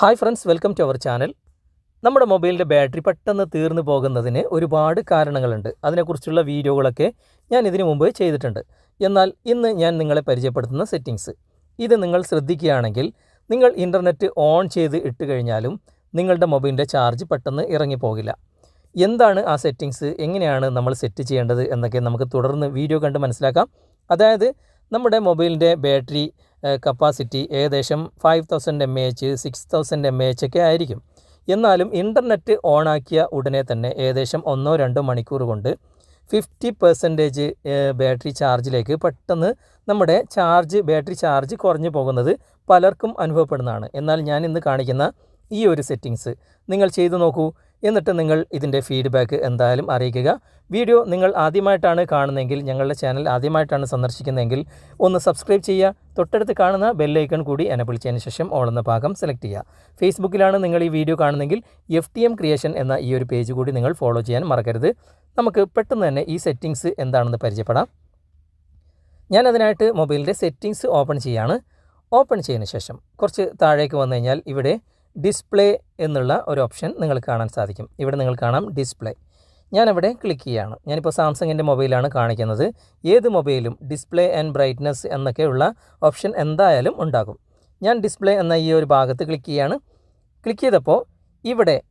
Hi friends welcome to our channel നമ്മുടെ മൊബൈലിന്റെ battery പെട്ടെന്ന് തീർന്നു പോകുന്നതിന് ഒരുപാട് കാരണങ്ങളുണ്ട്. അതിനെക്കുറിച്ചുള്ള വീഡിയോകളൊക്കെ ഞാൻ ഇതിനു മുമ്പ് ചെയ്തിട്ടുണ്ട്. എന്നാൽ ഇന്ന് ഞാൻ നിങ്ങളെ പരിചയപ്പെടുത്തുന്ന സെറ്റിങ്സ് ഇത് നിങ്ങൾ ശ്രദ്ധിക്കുകയാണെങ്കിൽ നിങ്ങൾ ഇന്റർനെറ്റ് ഓൺ ചെയ്ത് ഇട്ട് കഴിഞ്ഞാലും നിങ്ങളുടെ മൊബൈലിന്റെ ചാർജ് പെട്ടെന്ന് ഇറങ്ങിപ്പോകില്ല. എന്താണ് ആ സെറ്റിങ്സ് എങ്ങനെയാണ് നമ്മൾ സെറ്റ് ചെയ്യേണ്ടത്? എന്നൊക്കെ നമുക്ക് തുടർന്ന് വീഡിയോ കണ്ട് മനസ്സിലാക്കാം. അതായത് നമ്മുടെ മൊബൈലിന്റെ ബാറ്ററി കപ്പാസിറ്റി ഏകദേശം five thousand M A H six thousand M A H ഒക്കെ ആയിരിക്കും. എന്നാലും ഇന്റർനെറ്റ് ഓണാക്കിയ ഉടനെ തന്നെ ഏകദേശം ഒന്നോ രണ്ടോ മണിക്കൂർ കൊണ്ട് ഫിഫ്റ്റി പെർസെന്റേജ് ബാറ്ററി ചാർജിലേക്ക് പെട്ടെന്ന് നമ്മുടെ ചാർജ് ബാറ്ററി ചാർജ് കുറഞ്ഞു പോകുന്നത് പലർക്കും അനുഭവപ്പെടുന്നതാണ്. എന്നാൽ ഞാൻ ഇന്ന് കാണിക്കുന്ന ഈ ഒരു സെറ്റിങ്സ് നിങ്ങൾ ചെയ്തു നോക്കൂ. എന്നിട്ട് നിങ്ങൾ ഇതിന്റെ ഫീഡ്ബാക്ക് എന്തായാലും അറിയിക്കുക. വീഡിയോ നിങ്ങൾ ആദ്യമായിട്ടാണ് കാണുന്നതെങ്കിൽ ഞങ്ങളുടെ ചാനൽ ആദ്യമായിട്ടാണ് സന്ദർശിക്കുന്നതെങ്കിൽ ഒന്ന് സബ്സ്ക്രൈബ് ചെയ്യുക. തൊട്ടടുത്ത് കാണുന്ന ബെല്ലൈക്കൺ കൂടി എനബിൾ ചെയ്തതിന് ശേഷം ഓൾ എന്ന ഭാഗം സെലക്ട് ചെയ്യുക. ഫേസ്ബുക്കിലാണ് നിങ്ങൾ ഈ വീഡിയോ കാണുന്നതെങ്കിൽ എഫ് ടി എം ക്രിയേഷൻ എന്ന ഈ ഒരു പേജ് കൂടി നിങ്ങൾ ഫോളോ ചെയ്യാൻ മറക്കരുത്. നമുക്ക് പെട്ടെന്ന് തന്നെ ഈ സെറ്റിങ്സ് എന്താണെന്ന് പരിചയപ്പെടാം. ഞാൻ അതിനായിട്ട് മൊബൈലിന്റെ സെറ്റിങ്സ് ഓപ്പൺ ചെയ്യുകയാണ് ഓപ്പൺ ചെയ്തതിന് ശേഷം കുറച്ച് താഴേക്ക് വന്നു കഴിഞ്ഞാൽ ഇവിടെ ഡിസ്പ്ലേ എന്നുള്ള ഒരു ഓപ്ഷൻ നിങ്ങൾ കാണാൻ സാധിക്കും. ഇവിടെ നിങ്ങൾ കാണാം ഡിസ്പ്ലേ. ഞാനവിടെ ക്ലിക്ക് ചെയ്യുകയാണ്. ഞാനിപ്പോൾ സാംസങ്ങിന്റെ മൊബൈലാണ് കാണിക്കുന്നത്. ഏത് മൊബൈലും ഡിസ്പ്ലേ ആൻഡ് ബ്രൈറ്റ്നസ് എന്നൊക്കെയുള്ള ഓപ്ഷൻ എന്തായാലും ഉണ്ടാകും. ഞാൻ ഡിസ്പ്ലേ എന്ന ഈ ഒരു ഭാഗത്ത് ക്ലിക്ക് ചെയ്യാണ് ക്ലിക്ക് ചെയ്തപ്പോൾ ഇവിടെ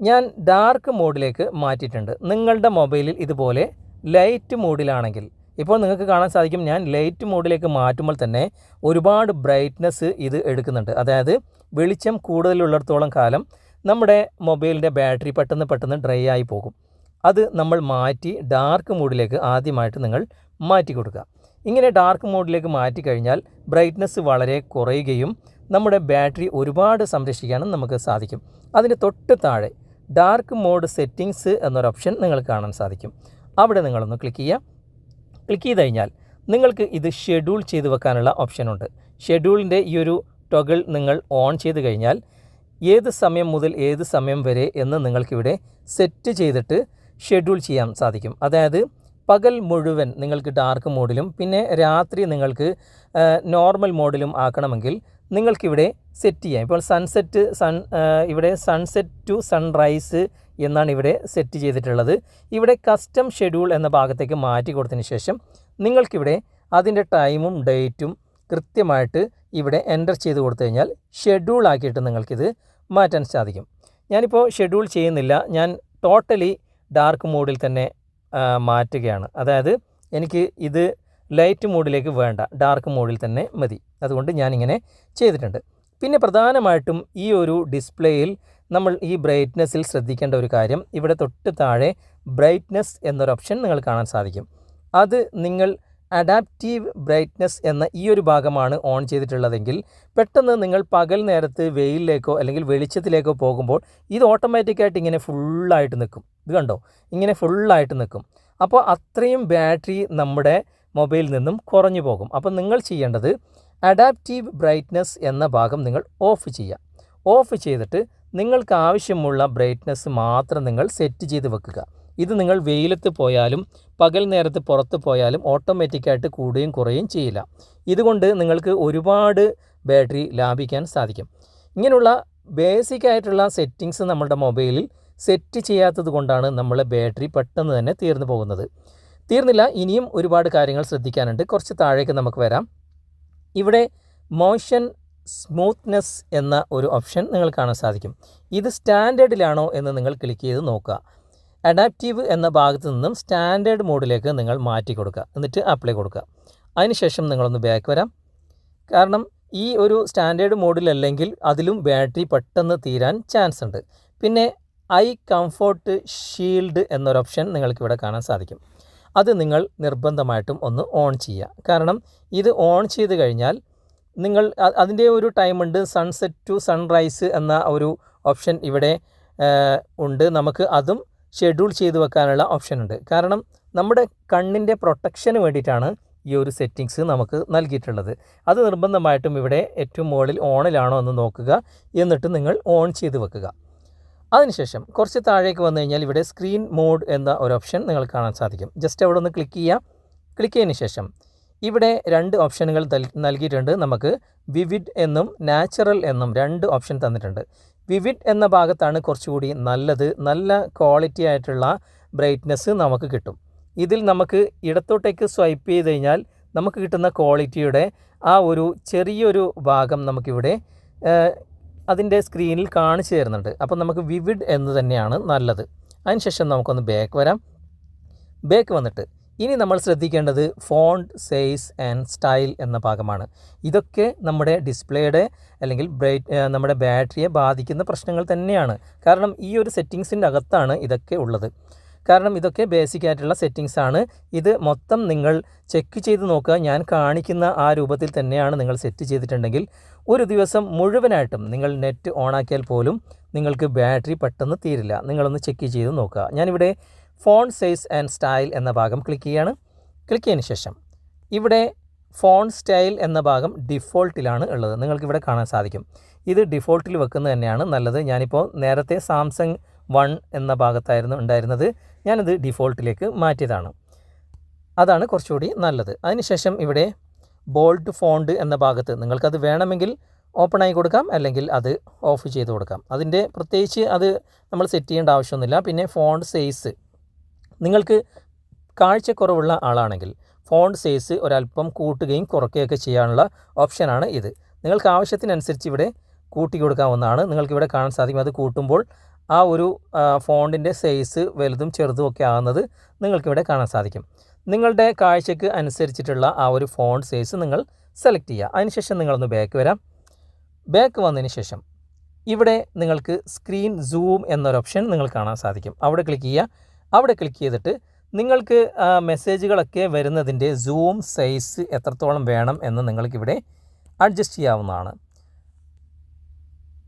ഞാൻ ഡാർക്ക് മോഡിലേക്ക് മാറ്റിയിട്ടുണ്ട്. നിങ്ങളുടെ മൊബൈലിൽ ഇതുപോലെ ലൈറ്റ് മോഡിലാണെങ്കിൽ ഇപ്പോൾ നിങ്ങൾക്ക് കാണാൻ സാധിക്കും ഞാൻ ലൈറ്റ് മോഡിലേക്ക് മാറ്റുമ്പോൾ തന്നെ ഒരുപാട് ബ്രൈറ്റ്നസ് ഇത് എടുക്കുന്നുണ്ട്. അതായത് വെളിച്ചം കൂടുതലുള്ളിടത്തോളം കാലം നമ്മുടെ മൊബൈലിന്റെ ബാറ്ററി പെട്ടെന്ന് പെട്ടെന്ന് ഡ്രൈ ആയി പോകും. അത് നമ്മൾ മാറ്റി ഡാർക്ക് മോഡിലേക്ക് ആദ്യമായിട്ട് നിങ്ങൾ മാറ്റി കൊടുക്കുക. ഇങ്ങനെ ഡാർക്ക് മോഡിലേക്ക് മാറ്റി കഴിഞ്ഞാൽ ബ്രൈറ്റ്നസ് വളരെ കുറയുകയും നമ്മുടെ ബാറ്ററി ഒരുപാട് സംരക്ഷിക്കാനും നമുക്ക് സാധിക്കും. അതിന് തൊട്ട് താഴെ ഡാർക്ക് മോഡ് സെറ്റിങ്സ് എന്നൊരു ഓപ്ഷൻ നിങ്ങൾ കാണാൻ സാധിക്കും. അവിടെ നിങ്ങളൊന്ന് ക്ലിക്ക് ചെയ്യുക. ക്ലിക്ക് ചെയ്ത് കഴിഞ്ഞാൽ നിങ്ങൾക്ക് ഇത് ഷെഡ്യൂൾ ചെയ്ത് വെക്കാനുള്ള ഓപ്ഷനുണ്ട് ഷെഡ്യൂളിന്റെ ഈ ഒരു ടൊഗിൾ നിങ്ങൾ ഓൺ ചെയ്ത് കഴിഞ്ഞാൽ ഏത് സമയം മുതൽ ഏത് സമയം വരെ എന്ന് നിങ്ങൾക്കിവിടെ സെറ്റ് ചെയ്തിട്ട് ഷെഡ്യൂൾ ചെയ്യാൻ സാധിക്കും. അതായത് പകൽ മുഴുവൻ നിങ്ങൾക്ക് ഡാർക്ക് മോഡിലും പിന്നെ രാത്രി നിങ്ങൾക്ക് നോർമൽ മോഡിലും ആക്കണമെങ്കിൽ നിങ്ങൾക്കിവിടെ സെറ്റ് ചെയ്യാം. ഇപ്പോൾ സൺസെറ്റ് സൺ ഇവിടെ സൺസെറ്റ് ടു സൺറൈസ് എന്നാണ് ഇവിടെ സെറ്റ് ചെയ്തിട്ടുള്ളത്. ഇവിടെ കസ്റ്റം ഷെഡ്യൂൾ എന്ന ഭാഗത്തേക്ക് മാറ്റി കൊടുത്തതിന് ശേഷം നിങ്ങൾക്കിവിടെ അതിന്റെ ടൈമും ഡേറ്റും കൃത്യമായിട്ട് ഇവിടെ എന്റർ ചെയ്ത് കൊടുത്തു കഴിഞ്ഞാൽ ഷെഡ്യൂൾ ആക്കിയിട്ട് നിങ്ങൾക്കിത് മാറ്റാൻ സാധിക്കും. ഞാനിപ്പോൾ ഷെഡ്യൂൾ ചെയ്യുന്നില്ല. ഞാൻ ടോട്ടലി ഡാർക്ക് മോഡിൽ തന്നെ മാറ്റുകയാണ്. അതായത് എനിക്ക് ഇത് ലൈറ്റ് മോഡിലേക്ക് വേണ്ട ഡാർക്ക് മോഡിൽ തന്നെ മതി. അതുകൊണ്ട് ഞാനിങ്ങനെ ചെയ്തിട്ടുണ്ട്. പിന്നെ പ്രധാനമായിട്ടും ഈ ഒരു ഡിസ്പ്ലേയിൽ നമ്മൾ ഈ ബ്രൈറ്റ്നെസ്സിൽ ശ്രദ്ധിക്കേണ്ട ഒരു കാര്യം ഇവിടെ തൊട്ട് താഴെ ബ്രൈറ്റ്നസ് എന്നൊരു ഓപ്ഷൻ നിങ്ങൾ കാണാൻ സാധിക്കും. അത് നിങ്ങൾ അഡാപ്റ്റീവ് ബ്രൈറ്റ്നസ് എന്ന ഈ ഒരു ഭാഗമാണ് ഓൺ ചെയ്തിട്ടുള്ളതെങ്കിൽ പെട്ടെന്ന് നിങ്ങൾ പകൽ നേരത്ത് വെയിലിലേക്കോ അല്ലെങ്കിൽ വെളിച്ചത്തിലേക്കോ പോകുമ്പോൾ ഇത് ഓട്ടോമാറ്റിക്കായിട്ട് ഇങ്ങനെ ഫുള്ളായിട്ട് നിൽക്കും. ഇത് കണ്ടോ? ഇങ്ങനെ ഫുള്ളായിട്ട് നിൽക്കും. അപ്പോൾ അത്രയും ബാറ്ററി നമ്മുടെ മൊബൈലിൽ നിന്നും കുറഞ്ഞു പോകും. അപ്പം നിങ്ങൾ ചെയ്യേണ്ടത് അഡാപ്റ്റീവ് ബ്രൈറ്റ്നസ് എന്ന ഭാഗം നിങ്ങൾ ഓഫ് ചെയ്യുക. ഓഫ് ചെയ്തിട്ട് നിങ്ങൾക്ക് ആവശ്യമുള്ള ബ്രൈറ്റ്നസ് മാത്രം നിങ്ങൾ സെറ്റ് ചെയ്ത് വെക്കുക. ഇത് നിങ്ങൾ വെയിലത്ത് പോയാലും പകൽ നേരത്ത് പുറത്ത് പോയാലും ഓട്ടോമാറ്റിക്കായിട്ട് കൂടുകയും കുറയുകയും ചെയ്യില്ല. ഇതുകൊണ്ട് നിങ്ങൾക്ക് ഒരുപാട് ബാറ്ററി ലാഭിക്കാൻ സാധിക്കും. ഇങ്ങനെയുള്ള ബേസിക് ആയിട്ടുള്ള സെറ്റിങ്സ് നമ്മളുടെ മൊബൈലിൽ സെറ്റ് ചെയ്യാത്തത് കൊണ്ടാണ് നമ്മളെ ബാറ്ററി പെട്ടെന്ന് തന്നെ തീർന്നു പോകുന്നത്. തീർന്നില്ല ഇനിയും ഒരുപാട് കാര്യങ്ങൾ ശ്രദ്ധിക്കാനുണ്ട്. കുറച്ച് താഴേക്ക് നമുക്ക് വരാം. ഇവിടെ മോഷൻ സ്മൂത്ത്നെസ് എന്ന ഒരു ഓപ്ഷൻ നിങ്ങൾ കാണാൻ സാധിക്കും. ഇത് സ്റ്റാൻഡേർഡിലാണോ എന്ന് നിങ്ങൾ ക്ലിക്ക് ചെയ്ത് നോക്കുക. അഡാപ്റ്റീവ് എന്ന ഭാഗത്ത് നിന്നും സ്റ്റാൻഡേർഡ് മോഡിലേക്ക് നിങ്ങൾ മാറ്റി കൊടുക്കുക. എന്നിട്ട് അപ്ലൈ കൊടുക്കുക. അതിനുശേഷം നിങ്ങളൊന്ന് ബാക്ക് വരാം. കാരണം ഈ ഒരു സ്റ്റാൻഡേർഡ് മോഡിലല്ലെങ്കിൽ അതിലും ബാറ്ററി പെട്ടെന്ന് തീരാൻ ചാൻസ് ഉണ്ട്. പിന്നെ ഐ കംഫോർട്ട് ഷീൽഡ് എന്നൊരു ഓപ്ഷൻ നിങ്ങൾക്കിവിടെ കാണാൻ സാധിക്കും. അത് നിങ്ങൾ നിർബന്ധമായിട്ടും ഒന്ന് ഓൺ ചെയ്യുക. കാരണം ഇത് ഓൺ ചെയ്ത് കഴിഞ്ഞാൽ നിങ്ങൾ അതിന്റെ ഒരു ടൈമുണ്ട് സൺസെറ്റ് ടു സൺറൈസ് എന്ന ഒരു ഓപ്ഷൻ ഇവിടെ ഉണ്ട്. നമുക്ക് അതും ഷെഡ്യൂൾ ചെയ്ത് വെക്കാനുള്ള ഓപ്ഷൻ ഉണ്ട്. കാരണം നമ്മുടെ കണ്ണിന്റെ പ്രൊട്ടക്ഷന് വേണ്ടിയിട്ടാണ് ഈ ഒരു സെറ്റിങ്സ് നമുക്ക് നൽകിയിട്ടുള്ളത്. അത് നിർബന്ധമായിട്ടും ഇവിടെ ഏറ്റവും മുകളിൽ ഓണിലാണോ എന്ന് നോക്കുക. എന്നിട്ട് നിങ്ങൾ ഓൺ ചെയ്ത് വെക്കുക. അതിനുശേഷം കുറച്ച് താഴേക്ക് വന്നു കഴിഞ്ഞാൽ ഇവിടെ സ്ക്രീൻ മോഡ് എന്ന ഒരു ഓപ്ഷൻ നിങ്ങൾ കാണാൻ സാധിക്കും. ജസ്റ്റ് അവിടെ ഒന്ന് ക്ലിക്ക് ചെയ്യാം ക്ലിക്ക് ചെയ്തതിന് ശേഷം ഇവിടെ രണ്ട് ഓപ്ഷനുകൾ നൽകിയിട്ടുണ്ട്. നമുക്ക് വിവിഡ് എന്നും നാച്ചുറൽ എന്നും രണ്ട് ഓപ്ഷൻ തന്നിട്ടുണ്ട്. വിവിഡ് എന്ന ഭാഗത്താണ് കുറച്ചുകൂടി നല്ലത്. നല്ല ക്വാളിറ്റി ആയിട്ടുള്ള ബ്രൈറ്റ്നെസ് നമുക്ക് കിട്ടും. ഇതിൽ നമുക്ക് ഇടത്തോട്ടേക്ക് സ്വൈപ്പ് ചെയ്ത് കഴിഞ്ഞാൽ നമുക്ക് കിട്ടുന്ന ക്വാളിറ്റിയുടെ ആ ഒരു ചെറിയൊരു ഭാഗം നമുക്കിവിടെ അതിന്റെ സ്ക്രീനിൽ കാണിച്ചു തരുന്നുണ്ട്. അപ്പോൾ നമുക്ക് വിവിഡ് എന്ന് തന്നെയാണ് നല്ലത്. അതിനുശേഷം നമുക്കൊന്ന് ബാക്ക് വരാം. ബാക്ക് വന്നിട്ട് ഇനി നമ്മൾ ശ്രദ്ധിക്കേണ്ടത് ഫോണ്ട് സൈസ് ആൻഡ് സ്റ്റൈൽ എന്ന ഭാഗമാണ്. ഇതൊക്കെ നമ്മുടെ ഡിസ്പ്ലേയുടെ അല്ലെങ്കിൽ ബ്രൈറ്റ് നമ്മുടെ ബാറ്ററിയെ ബാധിക്കുന്ന പ്രശ്നങ്ങൾ തന്നെയാണ്. കാരണം ഈ ഒരു സെറ്റിങ്സിന്റെ അകത്താണ് ഇതൊക്കെ ഉള്ളത്. കാരണം ഇതൊക്കെ ബേസിക് ആയിട്ടുള്ള സെറ്റിങ്സ് ആണ്. ഇത് മൊത്തം നിങ്ങൾ ചെക്ക് ചെയ്ത് നോക്കുക. ഞാൻ കാണിക്കുന്ന ആ രൂപത്തിൽ തന്നെയാണ് നിങ്ങൾ സെറ്റ് ചെയ്തിട്ടുണ്ടെങ്കിൽ. ഒരു ദിവസം മുഴുവനായിട്ടും നിങ്ങൾ നെറ്റ് ഓണാക്കിയാൽ പോലും നിങ്ങൾക്ക് ബാറ്ററി പെട്ടെന്ന് തീരില്ല. നിങ്ങളൊന്ന് ചെക്ക് ചെയ്ത് നോക്കുക. ഞാനിവിടെ ഫോൺ സൈസ് ആൻഡ് സ്റ്റൈൽ എന്ന ഭാഗം ക്ലിക്ക് ചെയ്യാണ്. ക്ലിക്ക് ചെയ്തതിന് ശേഷം ഇവിടെ ഫോൺ സ്റ്റൈൽ എന്ന ഭാഗം ഡിഫോൾട്ടിലാണ് ഉള്ളത്. നിങ്ങൾക്കിവിടെ കാണാൻ സാധിക്കും. ഇത് ഡിഫോൾട്ടിൽ വെക്കുന്നത് തന്നെയാണ്. നല്ലത് ഞാനിപ്പോൾ നേരത്തെ സാംസങ് വൺ എന്ന ഭാഗത്തായിരുന്നു ഉണ്ടായിരുന്നത്. ഞാനത് ഡിഫോൾട്ടിലേക്ക് മാറ്റിയതാണ്. അതാണ് കുറച്ചുകൂടി നല്ലത്. അതിനുശേഷം ഇവിടെ ബോൾഡ് ഫോണ്ട് എന്ന ഭാഗത്ത് നിങ്ങൾക്കത് വേണമെങ്കിൽ ഓപ്പൺ ആയി കൊടുക്കാം അല്ലെങ്കിൽ അത് ഓഫ് ചെയ്ത് കൊടുക്കാം. അതിന്റെ പ്രത്യേകിച്ച് അത് നമ്മൾ സെറ്റ് ചെയ്യേണ്ട ആവശ്യമൊന്നുമില്ല. പിന്നെ ഫോണ്ട് സൈസ്. നിങ്ങൾക്ക് കാഴ്ചക്കുറവുള്ള ആളാണെങ്കിൽ ഫോണ്ട് സൈസ് ഒരല്പം കൂട്ടുകയും കുറയ്ക്കുകയൊക്കെ ചെയ്യാനുള്ള ഓപ്ഷനാണ് ഇത്. നിങ്ങൾക്ക് ആവശ്യത്തിനനുസരിച്ച് ഇവിടെ കൂട്ടി കൊടുക്കാവുന്നതാണ്. നിങ്ങൾക്കിവിടെ കാണാൻ സാധിക്കും. അത് കൂട്ടുമ്പോൾ ആ ഒരു ഫോണ്ടിന്റെ സൈസ് വലുതും ചെറുതും ഒക്കെ ആകുന്നത് നിങ്ങൾക്കിവിടെ കാണാൻ സാധിക്കും. നിങ്ങളുടെ കാഴ്ചയ്ക്ക് അനുസരിച്ചിട്ടുള്ള ആ ഒരു ഫോണ്ട് സൈസ് നിങ്ങൾ സെലക്ട് ചെയ്യുക. അതിനുശേഷം നിങ്ങളൊന്ന് ബാക്ക് വരാം. ബാക്ക് വന്നതിന് ശേഷം ഇവിടെ നിങ്ങൾക്ക് സ്ക്രീൻ സൂം എന്നൊരു ഓപ്ഷൻ നിങ്ങൾ കാണാൻ സാധിക്കും. അവിടെ ക്ലിക്ക് ചെയ്യുക. അവിടെ ക്ലിക്ക് ചെയ്തിട്ട് നിങ്ങൾക്ക് മെസ്സേജുകളൊക്കെ വരുന്നതിന്റെ സൂം സൈസ് എത്രത്തോളം വേണം എന്ന് നിങ്ങൾക്കിവിടെ അഡ്ജസ്റ്റ് ചെയ്യാവുന്നതാണ്.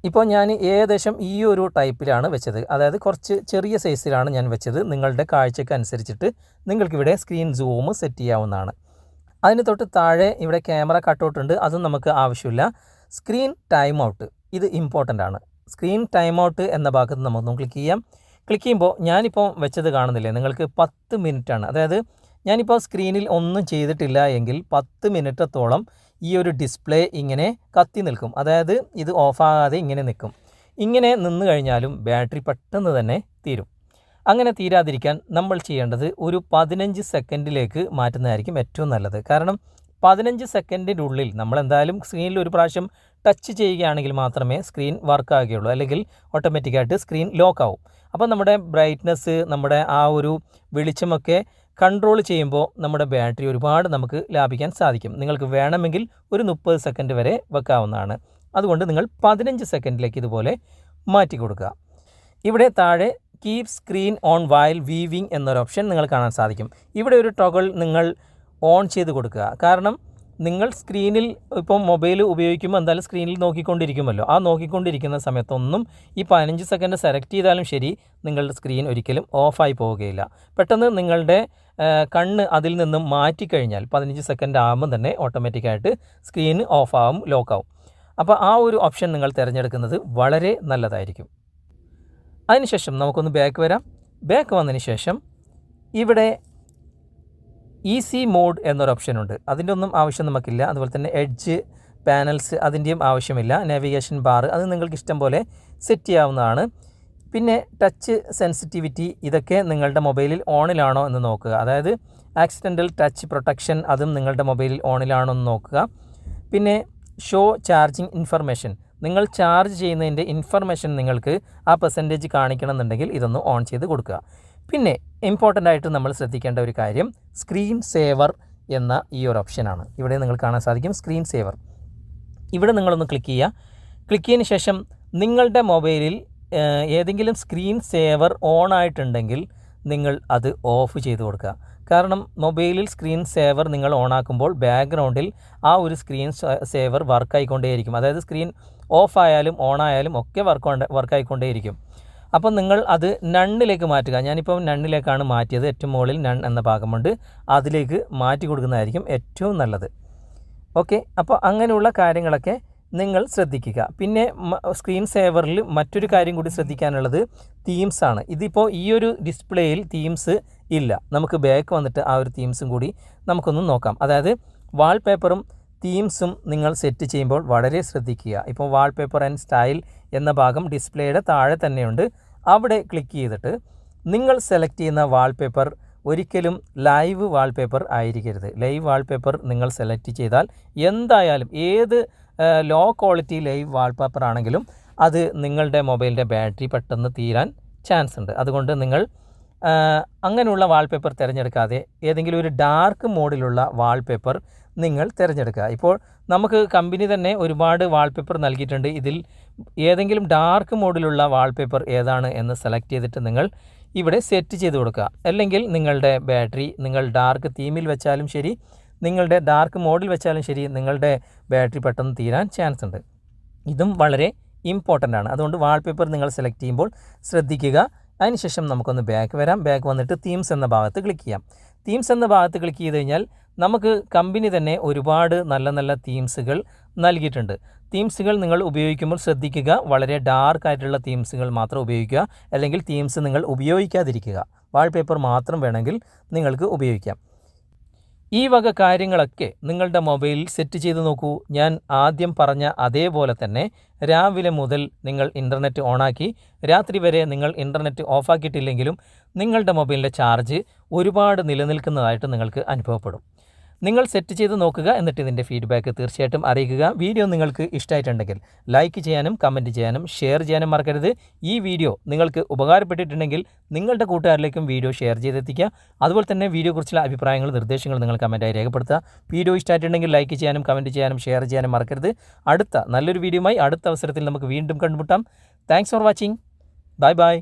ഇപ്പോൾ ഞാൻ ഏകദേശം ഈ ഒരു ടൈപ്പിലാണ് വെച്ചത്. അതായത് കുറച്ച് ചെറിയ സൈസിലാണ് ഞാൻ വെച്ചത്. നിങ്ങളുടെ കാഴ്ചയ്ക്ക് അനുസരിച്ചിട്ട് നിങ്ങൾക്കിവിടെ സ്ക്രീൻ സൂം സെറ്റ് ചെയ്യാവുന്നതാണ്. അതിന് തൊട്ട് താഴെ ഇവിടെ ക്യാമറ കട്ടൗട്ട് ഉണ്ട് അതും നമുക്ക് ആവശ്യമില്ല. സ്ക്രീൻ ടൈം ഔട്ട് ഇത് ഇമ്പോർട്ടന്റ് ആണ്. സ്ക്രീൻ ടൈം ഔട്ട് എന്ന ഭാഗത്ത് നമുക്കൊന്ന് ക്ലിക്ക് ചെയ്യാം. ക്ലിക്ക് ചെയ്യുമ്പോൾ ഞാനിപ്പോൾ വെച്ചത് കാണുന്നില്ലേ? നിങ്ങൾക്ക് പത്ത് മിനിറ്റാണ്. അതായത് ഞാനിപ്പോൾ സ്ക്രീനിൽ ഒന്നും ചെയ്തിട്ടില്ല എങ്കിൽ പത്ത് മിനിറ്റത്തോളം ഈ ഒരു ഡിസ്പ്ലേ ഇങ്ങനെ കത്തി നിൽക്കും. അതായത് ഇത് ഓഫാകാതെ ഇങ്ങനെ നിൽക്കും. ഇങ്ങനെ നിന്ന് കഴിഞ്ഞാലും ബാറ്ററി പെട്ടെന്ന് തന്നെ തീരും. അങ്ങനെ തീരാതിരിക്കാൻ നമ്മൾ ചെയ്യേണ്ടത് ഒരു പതിനഞ്ച് സെക്കൻഡിലേക്ക് മാറ്റുന്നതായിരിക്കും ഏറ്റവും നല്ലത്. കാരണം പതിനഞ്ച് സെക്കൻഡിന്റെ ഉള്ളിൽ നമ്മൾ എന്തായാലും സ്ക്രീനിൽ ഒരു പ്രാവശ്യം ടച്ച് ചെയ്യുകയാണെങ്കിൽ മാത്രമേ സ്ക്രീൻ വർക്ക് ആകുകയുള്ളൂ. അല്ലെങ്കിൽ ഓട്ടോമാറ്റിക്കായിട്ട് സ്ക്രീൻ ലോക്ക് ആവും. അപ്പോൾ നമ്മുടെ ബ്രൈറ്റ്നസ് നമ്മുടെ ആ ഒരു വെളിച്ചമൊക്കെ കൺട്രോൾ ചെയ്യുമ്പോൾ നമ്മുടെ ബാറ്ററി ഒരുപാട് നമുക്ക് ലാഭിക്കാൻ സാധിക്കും. നിങ്ങൾക്ക് വേണമെങ്കിൽ ഒരു മുപ്പത് സെക്കൻഡ് വരെ വെക്കാവുന്നതാണ്. അതുകൊണ്ട് നിങ്ങൾ പതിനഞ്ച് സെക്കൻഡിലേക്ക് ഇതുപോലെ മാറ്റി കൊടുക്കുക. ഇവിടെ താഴെ keep screen on while viewing എന്നൊരു ഓപ്ഷൻ നിങ്ങൾ കാണാൻ സാധിക്കും. ഇവിടെ ഒരു ടോഗൾ നിങ്ങൾ ഓൺ ചെയ്ത് കൊടുക്കുക. കാരണം നിങ്ങൾ സ്ക്രീനിൽ ഇപ്പം മൊബൈൽ ഉപയോഗിക്കുമ്പോൾ എന്തായാലും സ്ക്രീനിൽ നോക്കിക്കൊണ്ടിരിക്കുമല്ലോ. ആ നോക്കിക്കൊണ്ടിരിക്കുന്ന സമയത്തൊന്നും ഈ പതിനഞ്ച് സെക്കൻഡ് സെലക്ട് ചെയ്താലും ശരി നിങ്ങളുടെ സ്ക്രീൻ ഒരിക്കലും ഓഫായി പോവുകയില്ല. പെട്ടെന്ന് നിങ്ങളുടെ കണ്ണ് അതിൽ നിന്നും മാറ്റിക്കഴിഞ്ഞാൽ പതിനഞ്ച് സെക്കൻഡ് ആകുമ്പോൾ തന്നെ ഓട്ടോമാറ്റിക്കായിട്ട് സ്ക്രീൻ ഓഫ് ഓഫാവും ലോക്കാവും അപ്പോൾ ആ ഒരു ഓപ്ഷൻ നിങ്ങൾ തിരഞ്ഞെടുക്കുന്നത് വളരെ നല്ലതായിരിക്കും. അതിനുശേഷം നമുക്കൊന്ന് ബാക്ക് വരാം. ബാക്ക് വന്നതിന് ശേഷം ഇവിടെ ഈസി മോഡ് എന്നൊരു ഓപ്ഷനുണ്ട് അതിന്റെ ഒന്നും ആവശ്യം നമുക്കില്ല. അതുപോലെ തന്നെ എഡ്ജ് പാനൽസ് അതിന്റെയും ആവശ്യമില്ല. നാവിഗേഷൻ ബാർ അത് നിങ്ങൾക്ക് ഇഷ്ടം പോലെ സെറ്റ് ചെയ്യാവുന്നതാണ്. പിന്നെ ടച്ച് സെൻസിറ്റിവിറ്റി ഇതൊക്കെ നിങ്ങളുടെ മൊബൈലിൽ ഓണിലാണോ എന്ന് നോക്കുക. അതായത് ആക്സിഡന്റൽ ടച്ച് പ്രൊട്ടക്ഷൻ അതും നിങ്ങളുടെ മൊബൈലിൽ ഓണിലാണോ എന്ന് നോക്കുക. പിന്നെ ഷോ ചാർജിങ് ഇൻഫർമേഷൻ നിങ്ങൾ ചാർജ് ചെയ്യുന്നതിന്റെ ഇൻഫർമേഷൻ നിങ്ങൾക്ക് ആ പെർസെന്റേജ് കാണിക്കണമെന്നുണ്ടെങ്കിൽ ഇതൊന്ന് ഓൺ ചെയ്ത് കൊടുക്കുക. പിന്നെ ഇമ്പോർട്ടന്റ് ആയിട്ട് നമ്മൾ ശ്രദ്ധിക്കേണ്ട ഒരു കാര്യം സ്ക്രീൻ സേവർ എന്ന ഈ ഒരു ഓപ്ഷനാണ് ഇവിടെ നിങ്ങൾ കാണാൻ സാധിക്കും സ്ക്രീൻ സേവർ ഇവിടെ നിങ്ങളൊന്ന് ക്ലിക്ക് ചെയ്യുക. ക്ലിക്ക് ചെയ്തതിന് ശേഷം നിങ്ങളുടെ മൊബൈലിൽ ഏതെങ്കിലും സ്ക്രീൻ സേവർ ഓൺ ആയിട്ടുണ്ടെങ്കിൽ നിങ്ങൾ അത് ഓഫ് ചെയ്ത് കൊടുക്കുക. കാരണം മൊബൈലിൽ സ്ക്രീൻ സേവർ നിങ്ങൾ ഓണാക്കുമ്പോൾ ബാക്ക്ഗ്രൗണ്ടിൽ ആ ഒരു സ്ക്രീൻ സേവർ വർക്കായിക്കൊണ്ടേയിരിക്കും അതായത് സ്ക്രീൻ ഓഫ് ആയാലും ഓൺ ആയാലും ഒക്കെ വർക്ക് വർക്കായിക്കൊണ്ടേയിരിക്കും അപ്പോൾ നിങ്ങൾ അത് നണ്ണിലേക്ക് മാറ്റുക. ഞാനിപ്പോൾ നണ്ണിലേക്കാണ് മാറ്റിയത്. ഏറ്റവും മുകളിൽ നൺ എന്ന ഭാഗമുണ്ട്. അതിലേക്ക് മാറ്റി കൊടുക്കുന്നതായിരിക്കും ഏറ്റവും നല്ലത്. ഓക്കെ? അപ്പോൾ അങ്ങനെയുള്ള കാര്യങ്ങളൊക്കെ നിങ്ങൾ ശ്രദ്ധിക്കുക. പിന്നെ സ്ക്രീൻ സേവറിൽ മറ്റൊരു കാര്യം കൂടി ശ്രദ്ധിക്കാനുള്ളത് തീംസ് ആണ്. ഇതിപ്പോൾ ഈ ഒരു ഡിസ്പ്ലേയിൽ തീംസ് ഇല്ല. നമുക്ക് ബാക്ക് വന്നിട്ട് ആ ഒരു തീംസും കൂടി നമുക്കൊന്ന് നോക്കാം. അതായത് വാൾപേപ്പറും തീംസും നിങ്ങൾ സെറ്റ് ചെയ്യുമ്പോൾ വളരെ ശ്രദ്ധിക്കുക. ഇപ്പോൾ വാൾപേപ്പർ ആൻഡ് സ്റ്റൈൽ എന്ന ഭാഗം ഡിസ്പ്ലേയുടെ താഴെ തന്നെയുണ്ട്. അവിടെ ക്ലിക്ക് ചെയ്തിട്ട് നിങ്ങൾ സെലക്ട് ചെയ്യുന്ന വാൾപേപ്പർ ഒരിക്കലും ലൈവ് വാൾപേപ്പർ ആയിരിക്കരുത്. ലൈവ് വാൾപേപ്പർ നിങ്ങൾ സെലക്ട് ചെയ്താൽ എന്തായാലും ഏത് ലോ ക്വാളിറ്റി ലൈവ് വാൾപേപ്പർ ആണെങ്കിലും അത് നിങ്ങളുടെ മൊബൈലിന്റെ ബാറ്ററി പെട്ടെന്ന് തീരാൻ ചാൻസ് ഉണ്ട്. അതുകൊണ്ട് നിങ്ങൾ അങ്ങനെയുള്ള വാൾപേപ്പർ തിരഞ്ഞെടുക്കാതെ ഏതെങ്കിലും ഒരു ഡാർക്ക് മോഡിലുള്ള വാൾപേപ്പർ നിങ്ങൾ തിരഞ്ഞെടുക്കുക. ഇപ്പോൾ നമുക്ക് കമ്പനി തന്നെ ഒരുപാട് വാൾപേപ്പർ നൽകിയിട്ടുണ്ട്. ഇതിൽ ഏതെങ്കിലും ഡാർക്ക് മോഡിലുള്ള വാൾപേപ്പർ ഏതാണ് എന്ന് സെലക്ട് ചെയ്തിട്ട് നിങ്ങൾ ഇവിടെ സെറ്റ് ചെയ്ത് കൊടുക്കുക. അല്ലെങ്കിൽ നിങ്ങളുടെ ബാറ്ററി നിങ്ങൾ ഡാർക്ക് തീമിൽ വെച്ചാലും ശരി നിങ്ങളുടെ ഡാർക്ക് മോഡിൽ വെച്ചാലും ശരി നിങ്ങളുടെ ബാറ്ററി പെട്ടെന്ന് തീരാൻ ചാൻസ് ഉണ്ട്. ഇതും വളരെ ഇമ്പോർട്ടന്റ് ആണ്. അതുകൊണ്ട് വാൾപേപ്പർ നിങ്ങൾ സെലക്ട് ചെയ്യുമ്പോൾ ശ്രദ്ധിക്കുക. അതിനുശേഷം നമുക്കൊന്ന് ബാക്ക് വരാം. ബാക്ക് വന്നിട്ട് തീംസ് എന്ന ഭാഗത്ത് ക്ലിക്ക് ചെയ്യാം. തീംസ് എന്ന ഭാഗത്ത് ക്ലിക്ക് ചെയ്ത് കഴിഞ്ഞാൽ നമുക്ക് കമ്പനി തന്നെ ഒരുപാട് നല്ല നല്ല തീംസുകൾ നൽകിയിട്ടുണ്ട്. തീംസുകൾ നിങ്ങൾ ഉപയോഗിക്കുമ്പോൾ ശ്രദ്ധിക്കുക. വളരെ ഡാർക്ക് ആയിട്ടുള്ള തീംസുകൾ മാത്രം ഉപയോഗിക്കുക. അല്ലെങ്കിൽ തീംസ് നിങ്ങൾ ഉപയോഗിക്കാതിരിക്കുക. വാൾപേപ്പർ മാത്രം വേണമെങ്കിൽ നിങ്ങൾക്ക് ഉപയോഗിക്കാം. ഈ വക കാര്യങ്ങളൊക്കെ നിങ്ങളുടെ മൊബൈലിൽ സെറ്റ് ചെയ്ത് നോക്കൂ. ഞാൻ ആദ്യം പറഞ്ഞ അതേപോലെ തന്നെ രാവിലെ മുതൽ നിങ്ങൾ ഇന്റർനെറ്റ് ഓണാക്കി രാത്രി വരെ നിങ്ങൾ ഇന്റർനെറ്റ് ഓഫാക്കിയിട്ടില്ലെങ്കിലും നിങ്ങളുടെ മൊബൈലിന്റെ ചാർജ് ഒരുപാട് നിലനിൽക്കുന്നതായിട്ട് നിങ്ങൾക്ക് അനുഭവപ്പെടും. നിങ്ങൾ സെറ്റ് ചെയ്ത് നോക്കുക എന്നിട്ട് ഇതിന്റെ ഫീഡ്ബാക്ക് തീർച്ചയായിട്ടും അറിയിക്കുക. വീഡിയോ നിങ്ങൾക്ക് ഇഷ്ടമായിട്ടുണ്ടെങ്കിൽ ലൈക്ക് ചെയ്യാനും കമന്റ് ചെയ്യാനും ഷെയർ ചെയ്യാനും മറക്കരുത്. ഈ വീഡിയോ നിങ്ങൾക്ക് ഉപകാരപ്പെട്ടിട്ടുണ്ടെങ്കിൽ നിങ്ങളുടെ കൂട്ടുകാരിലേക്കും വീഡിയോ ഷെയർ ചെയ്തെത്തിക്കുക. അതുപോലെ തന്നെ വീഡിയോ കുറിച്ചുള്ള അഭിപ്രായങ്ങൾ നിർദ്ദേശങ്ങൾ നിങ്ങൾ കമന്റായി രേഖപ്പെടുത്തുക. വീഡിയോ ഇഷ്ടമായിട്ടുണ്ടെങ്കിൽ ലൈക്ക് ചെയ്യാനും കമന്റ് ചെയ്യാനും ഷെയർ ചെയ്യാനും മറക്കരുത്. അടുത്ത നല്ലൊരു വീഡിയോയുമായി അടുത്ത അവസരത്തിൽ നമുക്ക് വീണ്ടും കണ്ടുമുട്ടാം. Thanks for watching bye bye